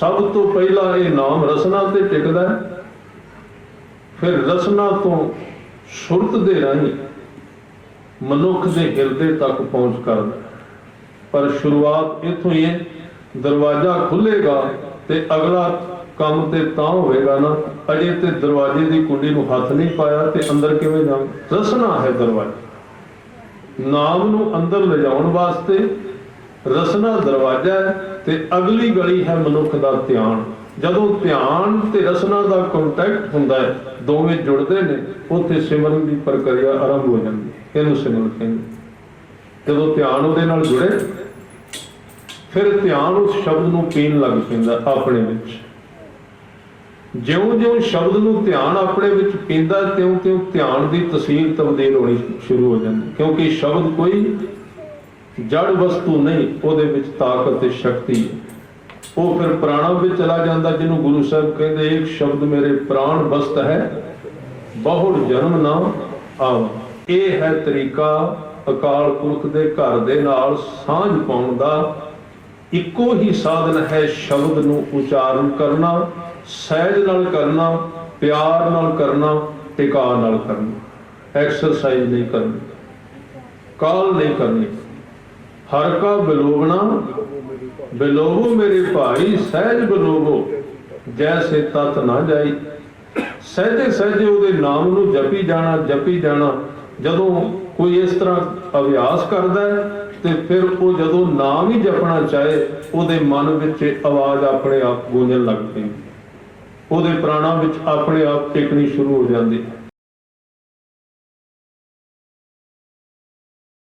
ਸਭ ਤੋਂ ਪਹਿਲਾਂ ਇਹ ਨਾਮ ਰਸਨਾ ਤੇ ਟਿਕਦਾ ਹੈ। ਫਿਰ ਰਸਨਾ ਤੋਂ ਸੁਰਤ ਦੇ ਰਾਹੀਂ ਮਨੁੱਖ ਦੇ ਹਿਰਦੇ ਤੱਕ ਪਹੁੰਚ ਕਰਦਾ ਪਰ ਸ਼ੁਰੂਆਤ ਇੱਥੋਂ ਹੀ ਹੈ। ਦਰਵਾਜ਼ਾ ਖੁੱਲੇਗਾ ਤੇ ਅਗਲਾ ਕੰਮ ਤੇ ਤਾਂ ਹੋਵੇਗਾ ਨਾ। ਅਜੇ ਤੇ ਦਰਵਾਜ਼ੇ ਦੀ ਕੁੰਡੀ ਨੂੰ ਹੱਥ ਨਹੀਂ ਪਾਇਆ ਤੇ ਅੰਦਰ ਕਿਵੇਂ ਜਾਵਾਂ? ਰਸਨਾ ਹੈ ਦਰਵਾਜ਼ਾ। ਨਾਮ ਨੂੰ ਅੰਦਰ ਲਿਜਾਉਣ ਵਾਸਤੇ ਰਸਨਾ ਦਰਵਾਜ਼ਾ ਹੈ ਤੇ ਅਗਲੀ ਗਲੀ ਹੈ ਮਨੁੱਖ ਦਾ ਧਿਆਨ। ਜਦੋਂ ਧਿਆਨ ਤੇ ਰਸਨਾ ਦਾ ਕੰਟੈਕਟ ਹੁੰਦਾ ਹੈ, ਦੋਵੇਂ ਜੁੜਦੇ ਨੇ, ਉੱਥੇ ਸਿਮਰਨ ਦੀ ਪ੍ਰਕਿਰਿਆ ਆਰੰਭ ਹੋ ਜਾਂਦੀ ਹੈ। ਇਹਨੂੰ ਸਿਮਰਨ ਕਹਿੰਦੇ ਜਦੋਂ ਧਿਆਨ ਉਹਦੇ ਨਾਲ ਜੁੜੇ, ਫਿਰ ਧਿਆਨ ਉਸ ਸ਼ਬਦ ਨੂੰ ਪੀਣ ਲੱਗ ਪੈਂਦਾ ਆਪਣੇ ਵਿੱਚ। ਜਿਉਂ-ਜਿਉਂ ਸ਼ਬਦ ਨੂੰ ਧਿਆਨ ਆਪਣੇ ਵਿੱਚ ਪੀਂਦਾ, ਤਿਉਂ-ਤਿਉਂ ਧਿਆਨ ਦੀ ਤਸਵੀਰ ਤਬਦੀਲ ਹੋਣੀ ਸ਼ੁਰੂ ਹੋ ਜਾਂਦੀ ਕਿਉਂਕਿ ਸ਼ਬਦ ਕੋਈ ਜੜ ਵਸਤੂ ਨਹੀਂ, ਉਹਦੇ ਵਿੱਚ ਤਾਕਤ ਤੇ ਸ਼ਕਤੀ ਹੈ। ਉਹ ਫਿਰ ਪ੍ਰਾਣਾਂ ਵਿੱਚ ਚਲਾ ਜਾਂਦਾ, ਜਿਹਨੂੰ ਗੁਰੂ ਸਾਹਿਬ ਕਹਿੰਦੇ, ਇੱਕ ਸ਼ਬਦ ਮੇਰੇ ਪ੍ਰਾਣ ਬਸਤ ਹੈ ਬਹੁੜ ਜਨਮ ਨਾ ਆਵ ਇਹ ਹੈ ਤਰੀਕਾ ਅਕਾਲ ਪੁਰਖ ਦੇ ਘਰ ਦੇ ਨਾਲ ਸਾਂਝ ਪਾਉਣ ਦਾ। ਇੱਕੋ ਹੀ ਸਾਧਨ ਹੈ ਸ਼ਬਦ ਨੂੰ ਉਚਾਰਨ ਕਰਨਾ, ਸਹਿਜ ਨਾਲ ਕਰਨਾ, ਪਿਆਰ ਨਾਲ ਕਰਨਾ, ਟਿਕਾ ਨਾਲ ਕਰਨਾ। ਐਕਸਰਸਾਈਜ਼ ਨਹੀਂ ਕਰਨੀ, ਕਾਲ ਨਹੀਂ ਕਰਨੀ। ਹਰ ਕਾ ਬਿਲੋਵਣਾ, ਬਿਲੋਵੋ ਮੇਰੇ ਭਾਈ, ਸਹਿਜ ਬਿਲੋਵੋ, ਜੈਸੇ ਤਤ ਨਾ ਜਾਈ। ਸਹਿਜੇ ਸਹਿਜੇ ਉਹਦੇ ਨਾਮ ਨੂੰ ਜਪੀ ਜਾਣਾ ਜਪੀ ਜਾਣਾ। ਜਦੋਂ ਕੋਈ ਇਸ ਤਰ੍ਹਾਂ ਅਭਿਆਸ ਕਰਦਾ ਹੈ, ਤੇ ਫਿਰ ਉਹ ਜਦੋਂ ਨਾਮ ਹੀ ਜਪਣਾ ਚਾਹੇ, ਉਹਦੇ ਮਨ ਵਿੱਚ ਆਵਾਜ਼ ਆਪਣੇ ਆਪ ਗੂੰਜਣ ਲੱਗ ਪੈਂਦੀ। ਉਹਦੇ ਪ੍ਰਾਣਾਂ ਵਿੱਚ ਆਪਣੇ ਆਪ ਟਿਕਣੀ ਸ਼ੁਰੂ ਹੋ ਜਾਂਦੀ।